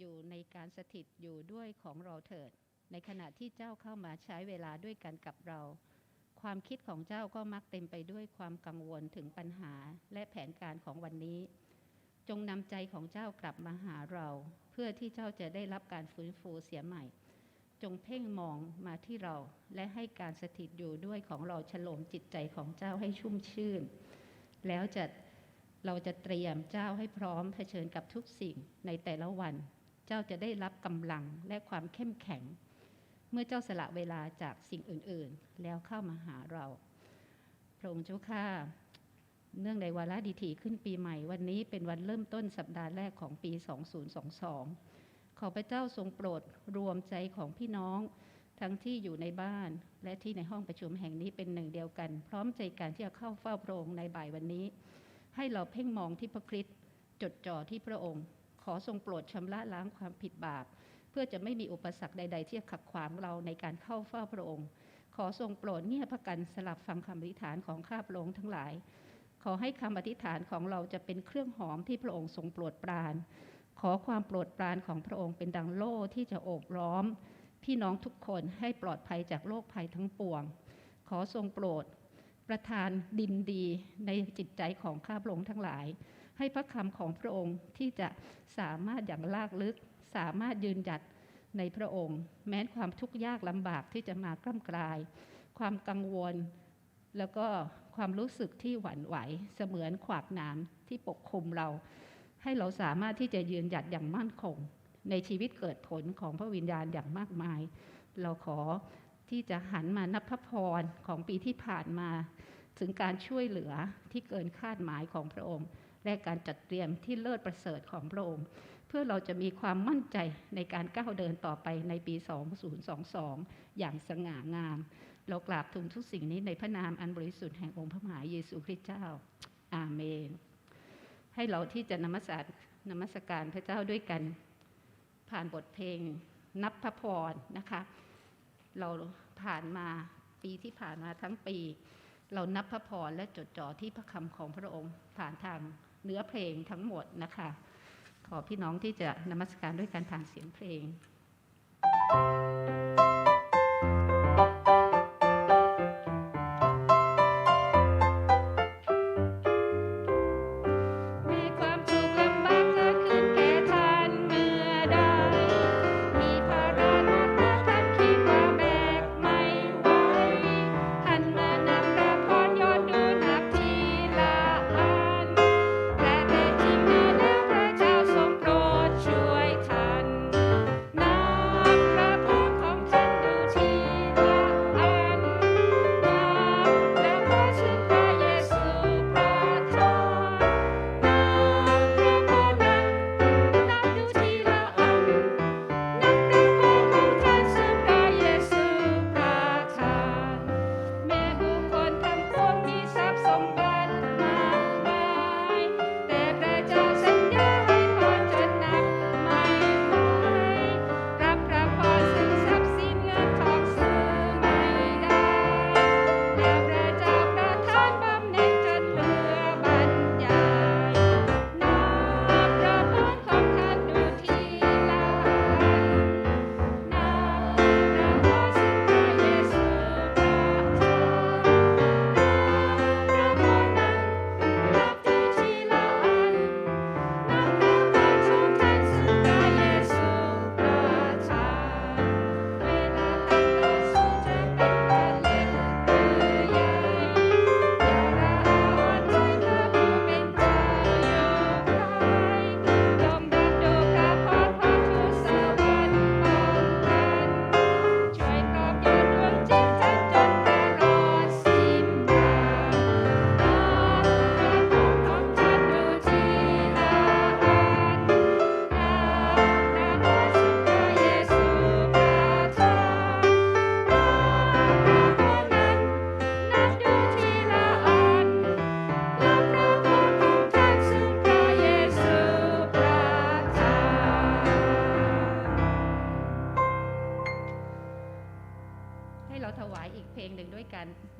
อยู่ในการสถิตอยู่ด้วยของเราเถิด ในขณะที่เจ้าเข้ามาใช้เวลาด้วยกันกับเรา ความคิดของเจ้าก็มักเต็มไปด้วยความกังวลถึงปัญหาและแผนการของวันนี้ จงนำใจของเจ้ากลับมาหาเรา เพื่อที่เจ้าจะได้รับการฟื้นฟูเสียใหม่ จงเพ่งมองมาที่เราและให้การสถิตอยู่ด้วยของเราฉลมจิตใจของเจ้าให้ชุ่มชื่น แล้วจะเราจะเตรียมเจ้าให้พร้อมเผชิญกับทุกสิ่งในแต่ละวัน เจ้าจะได้รับกำลังและความเข้มแข็ง เมื่อเจ้าสละเวลาจากสิ่งอื่นๆ แล้วเข้ามาหาเรา พระองค์เจ้าข้าเนื่องในวาระดีถีขึ้นปีใหม่ วันนี้เป็นวันเริ่มต้นสัปดาห์แรกของปี 2022 ขอพระเจ้าทรงโปรดรวมใจของพี่น้อง ทั้งที่อยู่ในบ้าน และที่ในห้องประชุมแห่งนี้เป็นหนึ่งเดียวกัน พร้อมใจกันที่จะเข้าเฝ้าพระองค์ในบ่ายวันนี้ ให้เราเพ่งมองที่พระคริสต์จดจ่อที่พระองค์ ขอทรงโปรดชำระล้างความผิดบาป เพื่อจะไม่มีอุปสรรคใด ๆ ที่จะขัดขวางเราในการเข้าเฝ้าพระองค์ ขอทรงโปรดเงี่ยพระกันสลับฟังคำอธิษฐานของข้าพระองค์ทั้งหลาย ขอให้คำอธิษฐานของเราจะเป็นเครื่องหอมที่พระองค์ทรงโปรดปราน ขอความโปรดปรานของพระองค์เป็นดังโล่ที่จะโอบล้อม พี่น้องทุกคนให้ปลอดภัยจากโรคภัยทั้งปวง ขอทรงโปรดประทานดินดีในจิตใจของข้าพระองค์ทั้งหลาย ให้พระคำของพระองค์ที่จะสามารถอย่างลากลึก สามารถยืนหยัดในพระองค์ แม้ความทุกข์ยากลำบากที่จะมากล้ำกลาย ความกังวล แล้วก็ความรู้สึกที่หวั่นไหวเสมือนขวากหนามที่ปกคลุมเรา ให้เราสามารถที่จะยืนหยัดอย่างมั่นคง ในชีวิตเกิดผลของพระวิญญาณอย่างมากมาย เราขอที่จะหันมานับพระพรของปีที่ผ่านมา ถึงการช่วยเหลือที่เกินคาดหมายของพระองค์ และการจัดเตรียมที่เลิศประเสริฐของพระองค์ เพื่อเราจะมีความมั่นใจในการก้าวเดินต่อไปในปี 2022 อย่างสง่างาม เรากราบทูลทุกสิ่งนี้ในพระนามอันบริสุทธิ์แห่งองค์พระมหาเยซูคริสต์เจ้า อาเมน ให้เราที่จะนมัสการนมัสการพระเจ้าด้วยกัน ผ่านบทเพลงนับพระพรนะคะ เราผ่านมาปีที่ผ่านมาทั้งปี เรานับพระพรและจดจ่อที่พระคำของพระองค์ผ่านทาง เนื้อเพลงทั้งหมดนะคะ ขอพี่น้องที่จะนมัสการด้วยการผ่านเสียงเพลงมี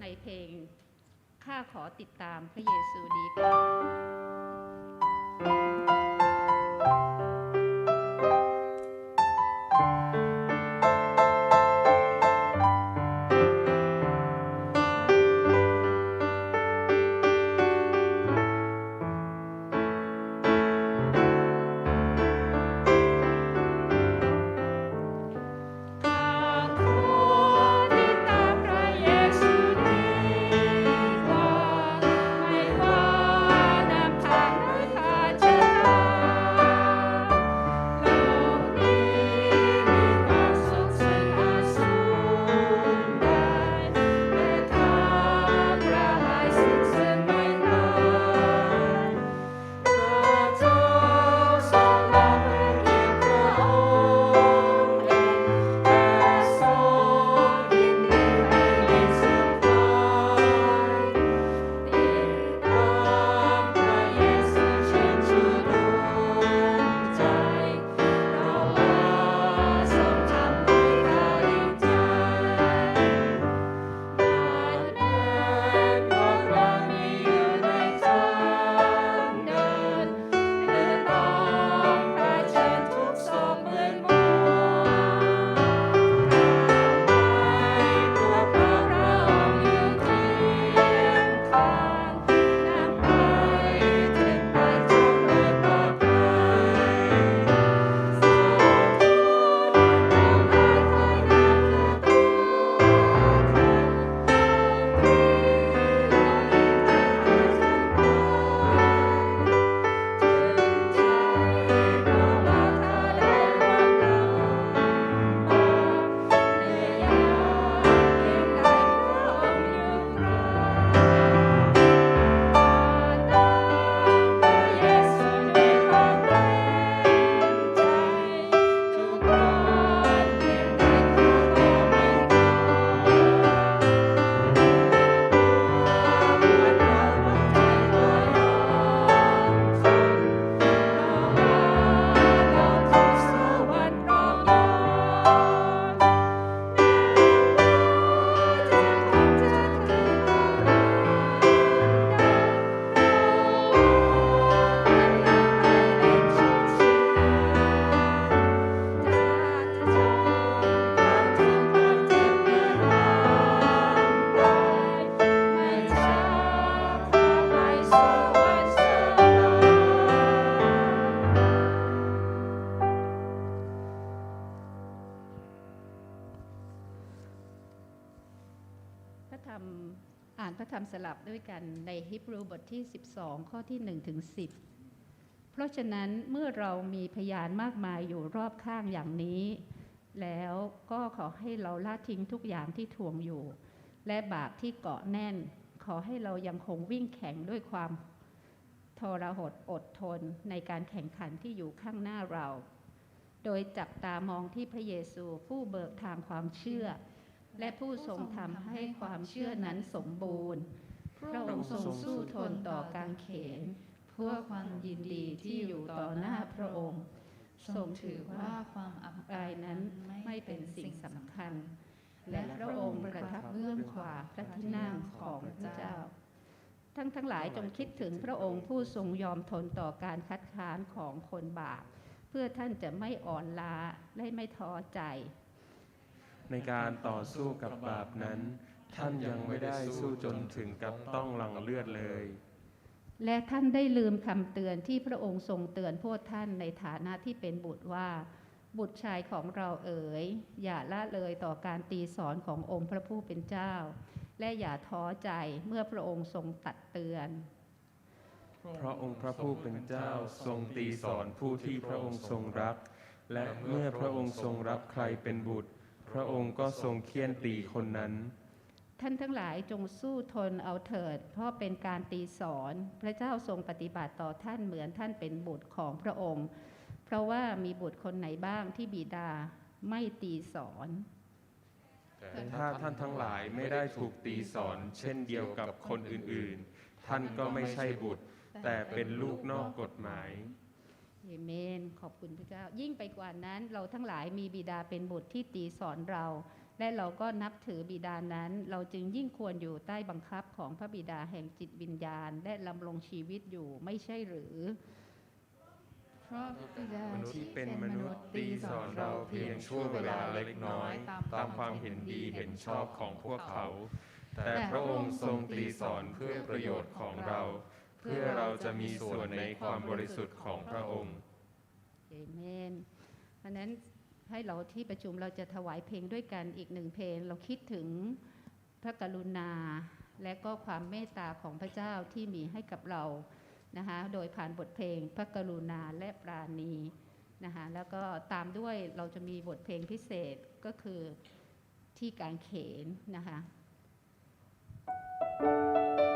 ในเพลง ข้าขอติดตามพระเยซูดีกว่า ระธรรมอ่านพระธรรมสลับด้วยกันในฮิบรูบทที่ 12 ข้อที่1ถึง10 เพราะฉะนั้นเมื่อเรามีพยานมากมายอยู่รอบข้างอย่างนี้ แล้วก็ขอให้เราละทิ้งทุกอย่างที่ทวงอยู่ และบาปที่เกาะแน่น ขอให้เรายังคงวิ่งแข่งด้วยความทรหดอดทนในการแข่งขันที่อยู่ข้างหน้าเรา โดยจับตามองที่พระเยซูผู้เบิกทางความเชื่อ และผู้ทรงทำให้ความเชื่อนั้นสมบูรณ์ พระองค์ทรงสู้ทนต่อการเขนเพื่อความยินดีที่อยู่ต่อหน้าพระองค์ ทรงถือว่าความอับอายนั้นไม่เป็นสิ่งสำคัญ และพระองค์ประทับเบื้องขวาพระที่นั่งของพระเจ้า ทั้งทั้งหลายจงคิดถึงพระองค์ผู้ทรงยอมทนต่อการคัดค้านของคนบาปเพื่อท่านจะไม่อ่อนล้าและไม่ท้อใจ ในการต่อสู้กับบาปนั้น ท่านยังไม่ได้สู้จนถึงกับต้องหลั่งเลือดเลย และท่านได้ลืมคำเตือนที่พระองค์ทรงเตือนพวกท่านในฐานะที่เป็นบุตรว่า บุตรชายของเราเอ๋ย อย่าละเลยต่อการตีสอนขององค์พระผู้เป็นเจ้า และอย่าท้อใจเมื่อพระองค์ทรงตัดเตือนเพราะองค์พระผู้เป็นเจ้าทรงตีสอนผู้ที่พระองค์ทรงรัก และเมื่อพระองค์ทรงรับใครเป็นบุตรพ ระองค์ก็ทรงเคี่ยนตีคนนั้น ท่านทั้งหลายจงสู้ทนเอาเถิด เพราะเป็นการตีสอน พระเจ้าทรงปฏิบัติต่อท่านเหมือนท่านเป็นบุตรของพระองค์ เพราะว่ามีบุตรคนไหนบ้างที่บิดาไม่ตีสอนแต่ถ้าท่านทั้งหลายไม่ได้ถูกตีสอน เช่นเดียวกับคนอื่นๆ ท่านก็ไม่ใช่บุตร แต่เป็นลูกนอกกฎหมาย เอเมน ขอบคุณพระเจ้า ยิ่งไปกว่านั้นเราทั้งหลายมีบิดาเป็นบุตรที่ตีสอนเรา และเราก็นับถือบิดานั้น เราจึงยิ่งควรอยู่ใต้บังคับของพระบิดาแห่งจิตวิญญาณ และลำลงชีวิตอยู่ไม่ใช่หรือ เพราะบิดามนุษย์ที่เป็นมนุษย์ตีสอนเราเพียงชั่วเวลาเล็กน้อย ตามความเห็นดีเห็นชอบของพวกเขา แต่พระองค์ทรงตีสอนเพื่อประโยชน์ของเราเพื่อเราจะมีส่วนในความบริสุทธิ์ของพระองค์เอเมนเพราะฉะนั้นให้เราที่ประชุมเราจะถวายเพลงด้วยกันอีกหนึ่งเพลง เราคิดถึงพระกรุณา และก็ความเมตตาของพระเจ้าที่มีให้กับเรานะคะโดยผ่านบทเพลงพระกรุณาและปราณีนะคะแล้วก็ตามด้วยเราจะมีบทเพลงพิเศษก็คือที่การเขนนะคะท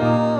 Oh.